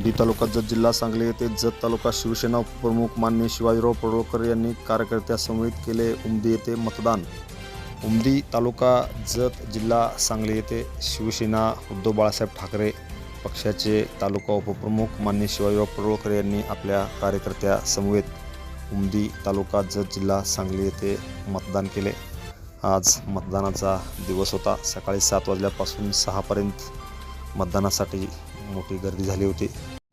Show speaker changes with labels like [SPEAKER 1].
[SPEAKER 1] उमदी तालुका जत जिल्हा सांगली येथे जत तालुका शिवसेना प्रमुख मान्य शिवाजीराव पडळकर यांनी कार्यकर्त्यासमवेत केले उमदी येथे मतदान. उमदी तालुका जत जिल्हा सांगली येथे शिवसेना उद्धव बाळासाहेब ठाकरे पक्षाचे तालुका उपप्रमुख मान्य शिवाजीराव पडळकर यांनी आपल्या कार्यकर्त्यासमवेत उमदी तालुका जत जिल्हा सांगली येथे मतदान केले. आज मतदानाचा दिवस होता. सकाळी सात वाजल्यापासून सहापर्यंत मतदानासाठी मोठी गर्दी झाली होती.